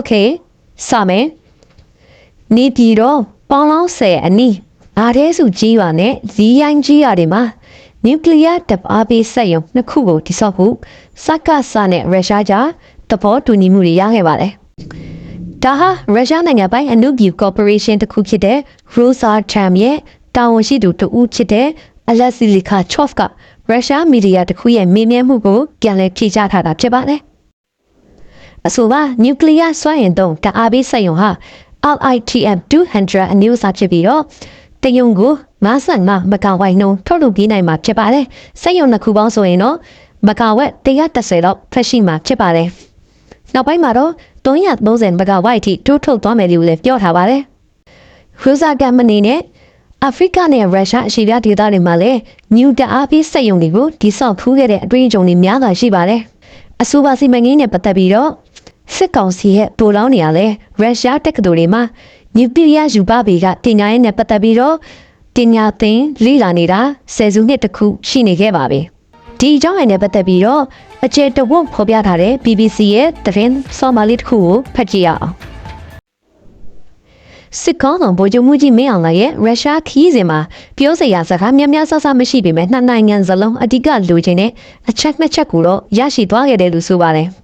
Okay စမယ်နေပြည်တော်ပေါင်းလောင်းဆယ်အနီးအားတဲစုကြီးရွာနဲ့ဇီးရိုင်းကြီးရွာတွေမှာနျူကလ িয়ার တပ်အားပေးစက်ရုံနှစ်ခုကိုတိစောက်ဖို့စက္ကစနဲ့ရုရှားကြားသဘောတူညီမှုတွေရခဲ့ပါတယ်။ဒါဟာရုရှားနိုင်ငံပိုင်အနုဗျူကော်ပိုရေးရှင်းတစ်ခုဖြစ်တဲ့ Rosatom ရဲ့တာဝန်ရှိသူတဦးဖြစ်တဲ့အလက်စီလီကာချော့ဖ်ကရုရှားမီဒီယာတစ်ခုရဲ့မေးမြန်းမှုကိုပြန်လည်ဖြေကြားထားတာဖြစ်ပါတယ်။ အဆိုပါနျူကလ িয়ার စွမ်းအင်သုံးတအားပေးစက်ရုံဟာ LITM 200အမျိုးအစားဖြစ်ပြီးတော့တယုံကို55မကာဝိုင်နှုံထုတ်လုပ်ပေးနိုင်မှာဖြစ်ပါတယ်။စက်ရုံနှစ်ခုပေါင်းဆိုရင်တော့မကာဝက်130လောက်ဖက်ရှိမှာဖြစ်ပါတယ်။နောက်ပိုင်းမှာတော့330မကာဝိုက်ထိတိုးထုတ်သွားမယ်လို့လည်းပြောထားပါတယ်။ Rosa ကမ္ပဏီနဲ့အာဖရိကနဲ့ရုရှားအရှေ့ပြဒေသတွေမှာလည်းညူတအားပေးစက်ရုံတွေကိုဒီဆောက်ထူးခဲ့တဲ့အတွေ့အကြုံတွေများစွာရှိပါတယ်။အဆိုပါစီမံကိန်းနဲ့ပတ်သက်ပြီးတော့ စစ်ကောင်စီရဲ့ပိုလောင်းနေရလဲရုရှားတက္ကသိုလ်တွေမှာနျူကလ িয়ার ယူပါဘေကတင်ညာရေးနဲ့ပတ်သက်ပြီးတော့တင်ညာသင်လေ့လာနေတာဆယ်စုနှစ်တစ်ခုရှိနေခဲ့ပါပြီ။ဒီအကြောင်းအရာနဲ့ပတ်သက်ပြီးတော့အကျေတဝတ်ဖော်ပြထားတဲ့ BBC ရဲ့သတင်းဆောင်းပါးလေးတစ်ခုကိုဖတ်ကြည့်ရအောင်။စစ်ကောင်းဆောင်ဗိုလ်ချုပ်မှုကြီးမင်းအောင်လှိုင်ရဲ့ရုရှားခီးစဉ်မှာပြောစရာစကားများများဆဆမရှိပေမဲ့နှစ်နိုင်ငံစလုံးအဓိကလိုချင်တဲ့အချက်နှစ်ချက်ကိုတော့ရရှိသွားခဲ့တယ်လို့ဆိုပါတယ်။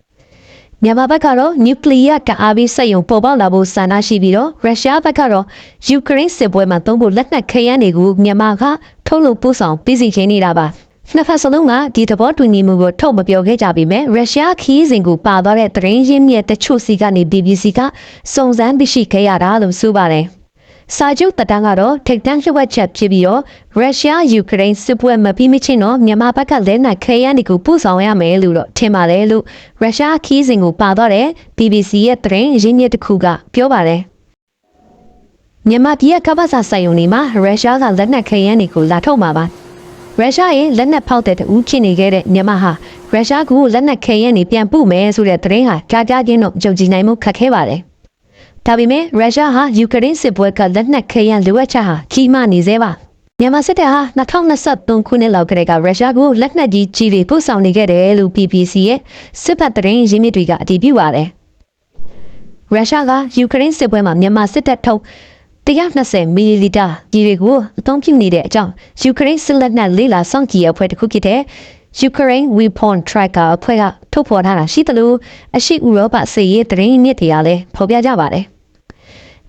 မြန်မာဘက်ကတော့နျူကလ িয়ার ကအားပေးစက်ရုံပေါ်ပေါက်လာဖို့ဆန္ဒရှိပြီးတော့ရုရှားဘက်ကတော့ယူကရိန်းစစ်ပွဲမှာသုံးဖို့လက်နက်ခဲယမ်းတွေကိုမြန်မာကထုတ်လုပ်ပို့ဆောင်ပြည်စီချင်းနေတာပါ။နှစ်ဖက်စလုံးကဒီသဘောတူညီမှုကိုထုတ်မပြောခဲ့ကြပေမဲ့ရုရှားခီးစဉ်ကိုပါသွားတဲ့သတင်းရင်းမြစ်တချို့စီကနေ BBC ကစုံစမ်းသိရှိခဲ့ရတာလို့ဆိုပါတယ်။ စာချုပ်တက်တန်းကတော့ထိတ်တန့်လျှဝှက်ချက်ဖြစ်ပြီးတော့ရုရှားယူကရိန်းစစ်ပွဲမပြီးမချင်းတော့မြန်မာဘက်ကလက်နက်ခဲယမ်းတွေကိုပို့ဆောင်ရမယ်လို့တော့ထင်ပါတယ်လို့ရုရှားခီးစဉ်ကိုပါသွားတဲ့ BBC ရဲ့သတင်းရင်းမြစ်တစ်ခုကပြောပါတယ်။မြန်မာပြည်ကကပ္ပစာဆိုင်ုံတွေမှာရုရှားကလက်နက်ခဲယမ်းတွေကိုလာထုတ်မှာပါ။ရုရှားရဲ့လက်နက်ဖောက်တဲ့တူဖြစ်နေခဲ့တဲ့မြန်မာဟာရုရှားကလက်နက်ခဲယမ်းတွေပြန်ပို့မယ်ဆိုတဲ့သတင်းဟာကြားကြားချင်းတော့ကြုံကြည်နိုင်မှုခက်ခဲပါတယ်။ ဒါပေမဲ့ရုရှားဟာယူကရိန်းစစ်ပွဲကလက်နက်ခဲယမ်းလိုအပ်ချက်ဟာကြီးမားနေသေးပါ။မြန်မာစစ်တပ်ဟာ2023ခုနှစ်လောက်ကတည်းကရုရှားကိုလက်နက်ကြီးကြီးတွေပို့ဆောင်နေခဲ့တယ်လို့ BBC ရဲ့စစ်ဘက်သတင်းရင်းမြစ်တွေကအတည်ပြုပါတယ်။ရုရှားကယူကရိန်းစစ်ပွဲမှာမြန်မာစစ်တပ်ထုတ်120မီလီလီတာကြီးတွေကိုအသုံးပြုနေတဲ့အကြောင်းယူကရိန်းစစ်လက်နက်လေးလာစောင့်ကြည့်အဖွဲ့တစ်ခုဖြစ်တဲ့ Ukraine Weapon Tracker အဖွဲ့ကထုတ်ဖော်ထားတာရှိသလိုအရှိဥရောပစစ်ရေးသတင်းမြစ်တွေကလည်းဖော်ပြကြပါတယ်။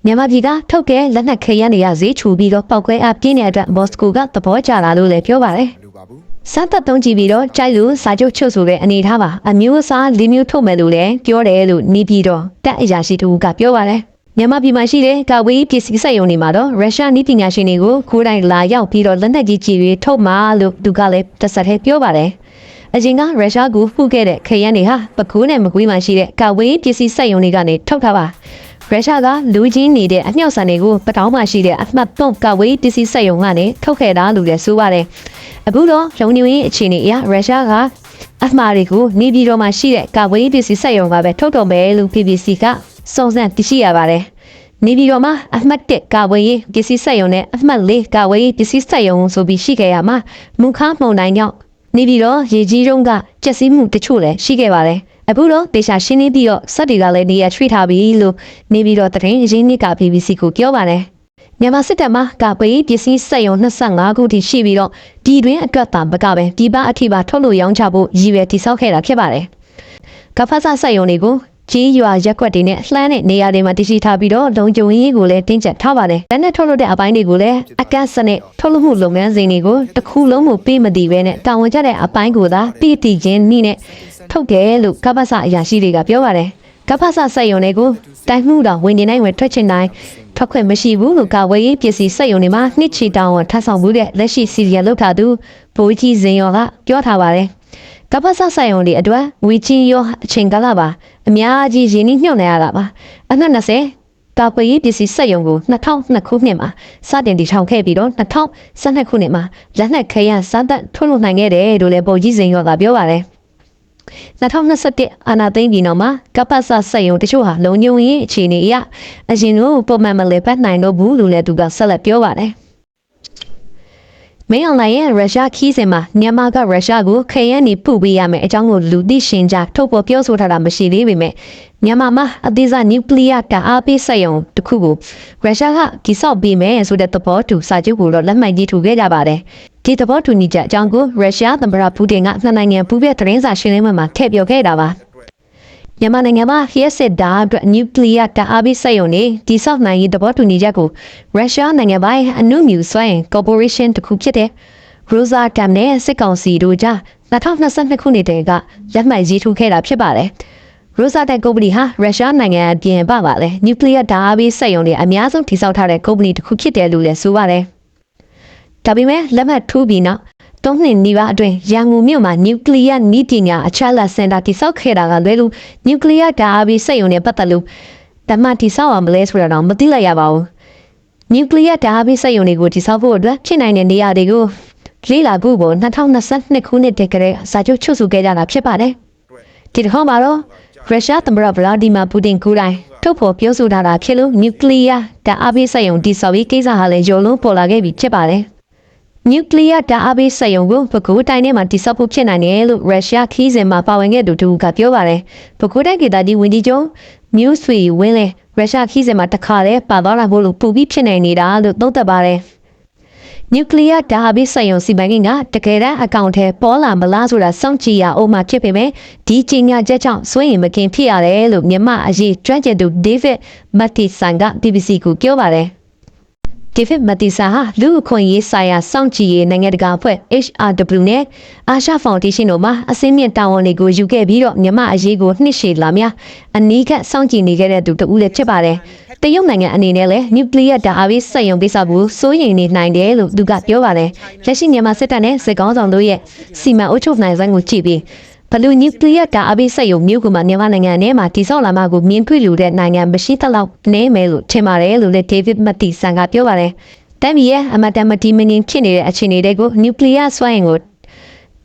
မြန်မာပြည်ကထုတ်တဲ့လက်နက်ခဲယမ်းတွေကဈေးချူပြီးတော့ပောက်ကွဲအပြင်းတဲ့အတွက်မော်စကိုကသဘောကျလာလို့လည်းပြောပါတယ်။လူပါဘူးစမ်းသက်သုံးကြည့်ပြီးတော့ကြိုက်လို့စာချုပ်ချုပ်ဆိုတဲ့အနေထားပါအမျိုးအစားလေးမျိုးထုတ်မယ်လို့လည်းပြောတယ်လို့နေပြီးတော့တက်အရာရှိတူကပြောပါတယ်မြန်မာပြည်မှာရှိတဲ့ကာဝေးပစ္စည်းစက်ရုံတွေမှာတော့ရုရှားနည်းပညာရှင်တွေကိုခိုးတိုင်းလာရောက်ပြီးတော့လက်နက်ကြီးကြီးတွေထုတ်မှာလို့သူကလည်းတစ်ဆက်တည်းပြောပါတယ်အရင်ကရုရှားကိုဖုခဲ့တဲ့ခရမ်းတွေဟာပကူးနဲ့မကွေးမှာရှိတဲ့ကာဝေးပစ္စည်းစက်ရုံတွေကနေထုတ်ထားပါ ရုရှားကလူချင်းနေတဲ့အမြောက်ဆန်တွေကိုပတောင်းမှရှိတဲ့အမှတ်သုံးကာဝေးပစ္စည်းစက်ရုံကနေထုတ်ခဲ့တာလို့လည်းဆိုပါတယ်အခုတော့လုံနေဝင်အခြေအနေအရရုရှားကအမှားတွေကိုနေပြည်တော်မှာရှိတဲ့ကာဝေးပစ္စည်းစက်ရုံကပဲထုတ်တော်မယ်လို့ BBC ကစုံစမ်းသိရှိရပါတယ်နေပြည်တော်မှာအမှတ်1ကာဝေးရေးပစ္စည်းစက်ရုံနဲ့အမှတ်4ကာဝေးရေးပစ္စည်းစက်ရုံဆိုပြီးရှိခဲ့ရမှာမုခါမှုန်တိုင်းကြောင့်နေပြည်တော်ရေကြီးတုံးကကျက်စီးမှုတချို့လည်းရှိခဲ့ပါတယ် အခုတော့ဒေရှာရှင်းနေပြီးတော့စက်တွေကလည်းနေရာထွေးထားပြီလို့နေပြည်တော်သတင်းရင်းမြစ်က BBC ကိုပြောပါတယ်မြန်မာစစ်တပ်မှကပေးပစ္စည်းစက်ရုံ25ခုထိရှိပြီးတော့ဒီတွင်အတွက်သာမကပဲပြည်ပအထိပါထုတ်လို့ရောင်းချဖို့ရည်ရွယ်တည်ဆောက်ခဲ့တာဖြစ်ပါတယ်။ကဖဆစက်ရုံတွေကို ကြီးရွာရက်ွက်တွေနဲ့လှမ်းတဲ့နေရာတွေမှာတည်ရှိထားပြီးတော့လုံခြုံရေးကိုလည်းတင်းကျပ်ထားပါတယ်။လက်နဲ့ထုတ်လို့တဲ့အပိုင်းတွေကိုလည်းအကန့်စနစ်ထုတ်လို့မှုလုပ်ငန်းစဉ်တွေကိုတစ်ခုလုံးမပေးမတည်ပဲနဲ့တာဝန်ကျတဲ့အပိုင်းကိုသာပြည်တည်ခြင်းနည်းနဲ့ထုတ်တယ်လို့ကဖဆအရာရှိတွေကပြောပါတယ်။ကဖဆစက်ရုံတွေကိုတိုင်မှုတော်ဝင်နေနိုင်ဝင်ထွက်ချင်တိုင်းထွက်ခွင့်မရှိဘူးလို့ကာဝေးရေးပစ္စည်းစက်ရုံတွေမှာနှစ်ချီတောင်းဝန်ထပ်ဆောင်မှုတဲ့လက်ရှိစီရီယံလောက်ထားသူဘိုးကြီးစင်ရောကပြောထားပါတယ်။ ကပ္ပဆဆိုင်ုံတွေအတွက်ဝီချီရောအချိန်ကာလပါအများကြီးရင်းနှီးမြှုပ်နှံရတာပါအနှစ်20ကာကွယ်ရေးပစ္စည်းစက်ရုံကို2002ခုနှစ်မှာစတင်တည်ထောင်ခဲ့ပြီးတော့2012ခုနှစ်မှာလက်နက်ခဲယမ်းစမ်းသပ်ထုတ်လုပ်နိုင်ခဲ့တယ်လို့လည်းပုံကြီးစင်ရောကပြောပါတယ်2021အာနာသိန်းပြည်တော်မှာကပ္ပဆစက်ရုံတချို့ဟာလုံခြုံရေးအခြေအနေအရအရင်ကပုံမှန်မလဲပတ်နိုင်တော့ဘူးလို့လည်းသူကဆက်လက်ပြောပါတယ် မင်းအွန်လိုင်းရဲ့ရုရှားခီးစဉ်မှာမြန်မာကရုရှားကိုခရမ်းနေပူပေးရမယ်အကြောင်းကိုလူသိရှင်ကြားထုတ်ပေါ်ပြောဆိုထားတာမရှိသေးပေမဲ့မြန်မာမှာအသေးစားနျူကလ িয়ার တအားပေးစက်ရုံတစ်ခုကိုရုရှားကကိဆောက်ပေးမယ်ဆိုတဲ့သဘောတူစာချုပ်ကိုတော့လက်မှတ်ရေးထိုးခဲ့ကြပါတယ်ဒီသဘောတူညီချက်အကြောင်းကိုရုရှားသမ္မတပူတင်ကနှစ်နိုင်ငံပူးပြသတင်းစာရှင်းလင်းပွဲမှာထည့်ပြောခဲ့တာပါ မြန်မာနိုင်ငံမှာလျှက်စစ်ဓာတ်အတွက်နျူကလ িয়ার တအားပေးစက်ရုံတွေတိစောက်နိုင်ရေးသဘောတူညီချက်ကိုရုရှားနိုင်ငံပိုင်အနုမြူစွမ်းအင်ကော်ပိုရေးရှင်းတစ်ခုဖြစ်တဲ့ Rosa Dam နဲ့စစ်ကောင်စီတို့ကြား2022ခုနှစ်တည်းကလက်မှတ်ရေးထိုးခဲ့တာဖြစ်ပါတယ်။ Rosa Dam ကုမ္ပဏီဟာရုရှားနိုင်ငံအပြင်ပပါလေနျူကလ িয়ার ဓာတ်အားပေးစက်ရုံတွေအများဆုံးတည်ဆောက်ထားတဲ့ကုမ္ပဏီတစ်ခုဖြစ်တယ်လို့လည်းဆိုပါတယ်။ဒါပေမဲ့လက်မှတ်ထိုးပြီးနောက် သုံးနှစ်နီးပါးအတွင်းရန်ကုန်မြို့မှာနျူကလ িয়ার နည်းပညာအချက်အလက်စင်တာတည်ဆောက်ခဲ့တာကလွဲလို့နျူကလ িয়ার ဓာတ်အားပေးစက်ရုံနဲ့ပတ်သက်လို့တမတ်တည်ဆောက်အောင်မလဲဆိုတာတော့မသိလိုက်ရပါဘူး။နျူကလ িয়ার ဓာတ်အားပေးစက်ရုံတွေကိုတည်ဆောက်ဖို့အတွက်ဖြစ်နိုင်တဲ့နေရာတွေကိုလေးလာဖို့ကို2022ခုနှစ်တည်းကလေးစာချုပ်ချုပ်ဆိုခဲ့ကြတာဖြစ်ပါတယ်။ဒီတစ်ခါမှာတော့ရုရှားသမ္မတဗလာဒီမာပူတင်ကိုယ်တိုင်ထုတ်ဖော်ပြောဆိုထားတာဖြစ်လို့နျူကလ িয়ার ဓာတ်အားပေးစက်ရုံတည်ဆောက်ရေးကိစ္စဟာလည်းရောလုံးပေါ်လာခဲ့ပြီဖြစ်ပါတယ်။ နျူကလ িয়ার ဓာတ်အားပေးစက်ရုံကိုပဲခူးတိုင်းထဲမှာတိစောက်ဖို့ဖြစ်နိုင်တယ်လို့ရုရှားခီးစဉ်မှာပါဝင်ခဲ့သူတူကပြောပါတယ်။ပဲခူးတိုင်းဒေသကြီးဝန်ကြီးချုပ်မြူးဆွေဝင်းလည်းရုရှားခီးစဉ်မှာတခါတည်းပါသွားလာဖို့လို့ပူပြီးဖြစ်နေနေတာလို့သုံးသပ်ပါတယ်။နျူကလ িয়ার ဓာတ်အားပေးစက်ရုံစီမံကိန်းကတကယ်တမ်းအကောင့်ထဲပေါ်လာမလားဆိုတာစောင့်ကြည့်ရအောင်မှဖြစ်ပေမဲ့ဒီကြီးညာချက်ကြောင့်စွန့်ရင်မကင်ဖြစ်ရတယ်လို့မြန်မာအရေးကျွမ်းကျင်သူ David Mattison က BBC ကိုပြောပါတယ်။ ဒေးဗစ်မတီဆာဟာလူအခွင့်ရေးဆိုင်ရာစောင့်ကြည့်ရေးနိုင်ငံတကာအဖွဲ့ HRW နဲ့အာရှဖောင်ဒေးရှင်းတို့မှအစင်းမြင့်တာဝန်တွေကိုယူခဲ့ပြီးတော့မြန်မာအရေးကိုနှစ်ရှည်လာများအနီးကပ်စောင့်ကြည့်နေခဲ့တဲ့သူတဦးလည်းဖြစ်ပါတယ်။တရုတ်နိုင်ငံအနေနဲ့လည်းနျူကလ িয়ার ဓာတ်အားပေးစက်ရုံကိစ္စကိုစိုးရိမ်နေနိုင်တယ်လို့သူကပြောပါတယ်။လက်ရှိမြန်မာစစ်တပ်နဲ့စစ်ကောင်းဆောင်တို့ရဲ့စီမံအုပ်ချုပ်နိုင်စွမ်းကိုကြည့်ပြီး ဘလူနျူကလ িয়ার ဓာတ်အားပေးစက်ရုံမျိုးကမှမြန်မာနိုင်ငံထဲမှာတိစောက်လာမှကိုမြင်တွေ့လို့တဲ့နိုင်ငံမရှိသလောက်နေမယ်လို့ထင်ပါတယ်လို့လည်းဒေးဗစ်မတီဆန်ကပြောပါတယ်။တမ်မီရဲ့အမတန်မတီမငင်ဖြစ်နေတဲ့အခြေအနေတွေကိုနျူကလ িয়ার စွမ်းအင်ကို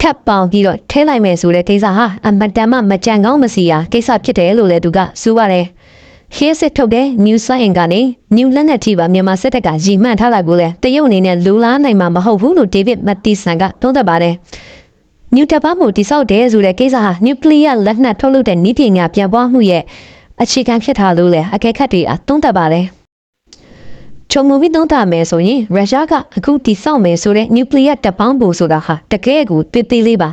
ထပ်ပေါင်ပြီးတော့ထဲလိုက်မယ်ဆိုတဲ့ကိစ္စဟာအမတန်မှမကြံကောင်းမစီရာကိစ္စဖြစ်တယ်လို့လည်းသူကဆိုပါတယ်။ခေတ်စစ်ထုတ်တဲ့ new sign ကနေ new လက်နက်ထိပါမြန်မာစစ်တပ်ကရီမှန်ထားတာကိုလည်းတရုတ်အနေနဲ့လူလားနိုင်မှာမဟုတ်ဘူးလို့ဒေးဗစ်မတီဆန်ကသုံးသပ်ပါတယ်။ နျူတပတ်မှုတိဆောက်တယ်ဆိုတဲ့ကိစ္စဟာနျူကလ িয়ার လက်နက်ထုတ်လုပ်တဲ့နည်းပညာပြန်ပွားမှုရဲ့အခြေခံဖြစ်ထားလို့လေအကဲခတ်တွေအသုံးသပ်ပါတယ်။ချုံမူပြီးသုံးသပ်မယ်ဆိုရင်ရုရှားကအခုတိဆောက်မယ်ဆိုတဲ့နျူကလ িয়ার တပ်ပေါင်းဖို့ဆိုတာဟာတကယ်ကိုတည်တည်လေးပါ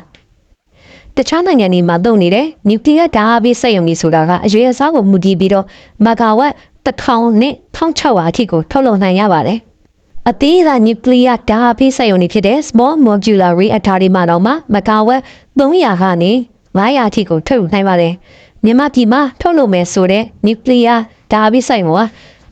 ။တခြားနိုင်ငံတွေမှာသုံးနေတဲ့နျူကလ িয়ার ဓာတ်အားပေးစက်ရုံတွေဆိုတာကအရွေးအစားကိုမူတည်ပြီးတော့မဂါဝတ်1000နဲ့1600အထိကိုထုတ်လုပ်နိုင်ရပါတယ်။ အသေးစားနျူကလ িয়ার ဓာတ်အားပေးစက်ရုံတွေဖြစ်တဲ့ small modular reactor တွေမှာတော့မှမကာဝက်300ကနေ900အထိကိုထုတ်ယူနိုင်ပါတယ်။မြန်မာပြည်မှာထုတ်လုပ်မယ်ဆိုတဲ့နျူကလ িয়ার ဓာတ်အားပေးစက်ရုံက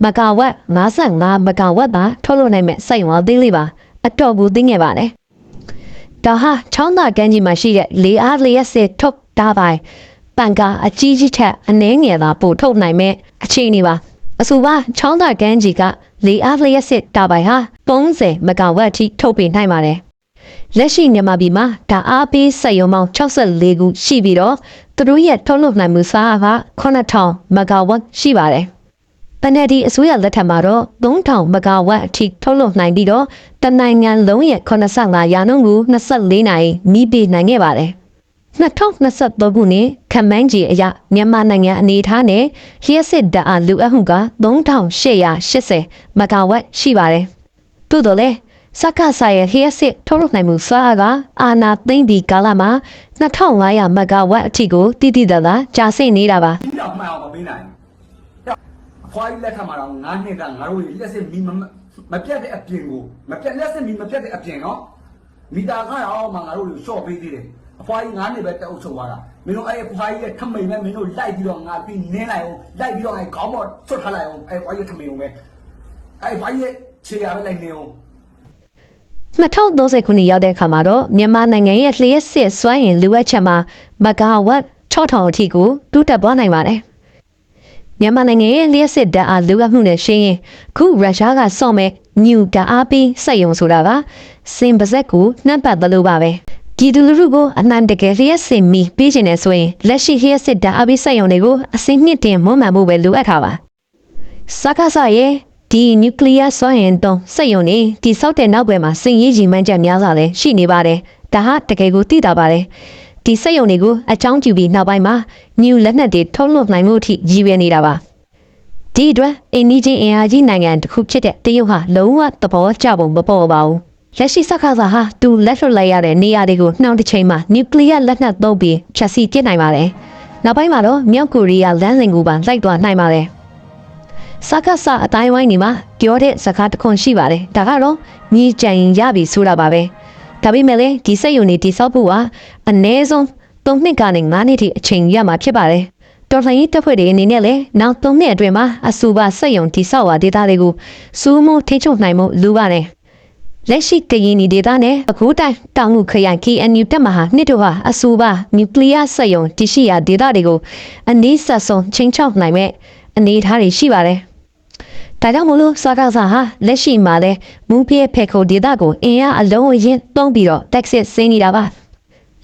မကာဝက်55မကာဝက်သာထုတ်လုပ်နိုင်မဲ့စက်ရုံအသေးလေးပါအတော့ဘူးသိငယ်ပါတယ်။ဒါဟာချောင်းသာကမ်းကြီးမှာရှိတဲ့လေအားလျက်စစ်ထုတ်တာပိုင်းပန်ကအကြီးကြီးထက်အနှဲငယ်သာပို့ထုတ်နိုင်မဲ့အခြေအနေပါ အဆိုပါချောင်းသာကမ်းကြီးကလေအားလျက်စစ်တာပိုင်းဟာ30မကာဝက်အထိထုတ်ပေးနိုင်ပါတယ်လက်ရှိမြန်မာပြည်မှာဓာတ်အားပေးစက်ရုံပေါင်း64ခုရှိပြီးတော့သူတို့ရဲ့ထုတ်လုပ်နိုင်မှုစားက9000မဂါဝတ်ရှိပါတယ်။ပနဒီအစိုးရလက်ထက်မှာတော့3000မဂါဝတ်အထိထုတ်လုပ်နိုင်ပြီးတော့တနိုင်ငံလုံးရဲ့85ရာနှုန်းကို24နိုင်မိပေးနိုင်ခဲ့ပါတယ်။ 2023ခုနှစ်ခမန်းကြီးအရမြန်မာနိုင်ငံအနေထားနဲ့လျှက်စစ်ဓာတ်အားလူအပ်မှုက3880မဂါဝတ်ရှိပါတယ်။သို့တော်လည်းစက္ကဆာရဲ့လျှက်စစ်ထုတ်လုပ်နိုင်မှုစွမ်းအားကအာနာသိမ့်ဒီကာလမှာ2500မဂါဝတ်အထိကိုတည်တည်သာသာကျဆင်းနေတာပါပြီးတော့မှန်အောင်မပေးနိုင်ဘူးအဖွားကြီးလက်ထက်မှာတော့9နှစ်ကငါတို့လက်စစ်မီမမပြတ်တဲ့အပြင်ကိုမပြတ်လက်စစ်မီမပြတ်တဲ့အပြင်နော်မီတာခါအောင်မှငါတို့ရှော့ပေးသေးတယ် အဖွားကြီး9နှစ်ပဲတက်အုပ်ချုပ်သွားတာမင်းတို့အဲ့အဖွားကြီးရဲ့ထမိန်ပဲမင်းတို့လိုက်ပြီးတော့ငါပြီးနင်းလိုက်အောင်လိုက်ပြီးတော့အဲ့ခေါင်းပေါ်ဆွတ်ထားလိုက်အောင်အဲ့အဖွားကြီးထမိန်အောင်ပဲအဲ့အဖွားကြီးရဲ့ခြေရပဲလိုက်နေအောင်2030ခုနှစ်ရောက်တဲ့အခါမှာတော့မြန်မာနိုင်ငံရဲ့လျှက်စစ်စွမ်းရည်လိုအပ်ချက်မှာမဂါဝတ်6000အထိကိုတူးတက်သွားနိုင်ပါတယ်။မြန်မာနိုင်ငံရဲ့လျှက်စစ်ဓာတ်အားလိုအပ်မှုနဲ့ရှင်းရင်ခုရုရှားကစော့မဲ့ညူဓာတ်အားပေးစက်ရုံဆိုတာကစင်ပါဇက်ကိုနှံ့ပတ်သလိုပါပဲ။ ဒီဒူလူလူကိုအနှံတကယ်လျှက်စစ်မီပေးခြင်းနဲ့ဆိုရင်လက်ရှိလျှက်စစ်ဓာတ်အားပေးစက်ရုံတွေကိုအစင်းနှစ်တင်မွမ်းမံမှုပဲလိုအပ်တာပါ။စကားဆရဲ့ဒီနျူကလ িয়ার စွမ်းအင်သုံးစက်ရုံတွေဒီဆောက်တဲ့နောက်ဘက်မှာစင်ရေးကြီးမှန်းချက်များစွာလည်းရှိနေပါတယ်။ဒါဟာတကယ်ကိုသိတာပါတယ်။ဒီစက်ရုံတွေကိုအကြောင်းကျပြီးနောက်ပိုင်းမှာ new လက်နက်တွေထုတ်လွှတ်နိုင်မှုအထိရည်ရွယ်နေတာပါ။ဒီအတွက်အိန္ဒိချင်းအင်အားကြီးနိုင်ငံတစ်ခုဖြစ်တဲ့တရုတ်ဟာလုံးဝသဘောကျပုံမပေါ်ပါဘူး။ လက်ရှိစက္ကသဟာသူလက်လွတ်လိုက်ရတဲ့နေရာတွေကိုနှောင့်တစ်ချိန်မှာနျူကလ িয়ার လက်နက်သုံးပြီးဖြတ်စီပစ်နိုင်ပါတယ်။နောက်ပိုင်းမှာတော့မြောက်ကိုရီးယားလမ်းစဉ်ကိုပါလိုက်သွားနိုင်ပါတယ်။စကားစအတိုင်းဝိုင်းနေမှာပြောတဲ့စကားတစ်ခွန်းရှိပါတယ်ဒါကတော့ညီကြံရင်ရပြီဆိုတာပါပဲဒါပေမဲ့လည်းဒီစက်ယုံနေတိဆောက်ဖို့ကအနည်းဆုံး၃နှစ်ကနေ၅နှစ်ထိအချိန်ရမှာဖြစ်ပါတယ်တော်လှန်ရေးတပ်ဖွဲ့တွေအနေနဲ့လည်းနောက်၃နှစ်အတွင်းမှာအဆိုပါစက်ယုံတိဆောက်ဝါဒေတာတွေကိုစူးမိုးထိချုပ်နိုင်မှုလိုပါတယ် လက်ရှိကရင်နီဒေတာနဲ့အခုတိုင်တောင်ငူခရိုင် KNU တပ်မဟာနှစ်တို့ဟာအဆိုပါနျူကလ িয়ার စက်ယုံတရှိရာဒေတာတွေကိုအနည်းဆက်ဆုံးချင်းချောက်နိုင်မဲ့အနေအထားတွေရှိပါတယ်။ဒါကြောင့်မို့လို့စာကောက်စာဟာလက်ရှိမှာလဲမူပြဲဖက်ခိုဒေတာကိုအင်အားအလုံးအရင်တုံးပြီးတော့တက်စစ်ဆင်းနေတာပါ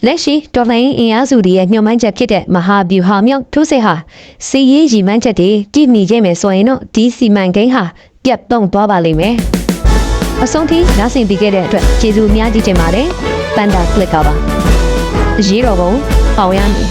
လက်ရှိတော်လိုင်းအင်အားစုတွေရဲ့ညှို့မှန်းချက်ဖြစ်တဲ့မဟာဗျူဟာမြောက်ထိုးစစ်ဟာစီရေးရီမှန်းချက်တွေတည်မိခဲ့မယ်ဆိုရင်တော့ဒီစီမံကိန်းဟာပြတ်တုံသွားပါလိမ့်မယ် အဆုံးထိနားဆင်ပြီးခဲ့တဲ့အတွက်ကျေးဇူးအများကြီးတင်ပါတယ်ပန်ဒါကလစ်ကပါရေတော်ဘုံအောင်ရမည်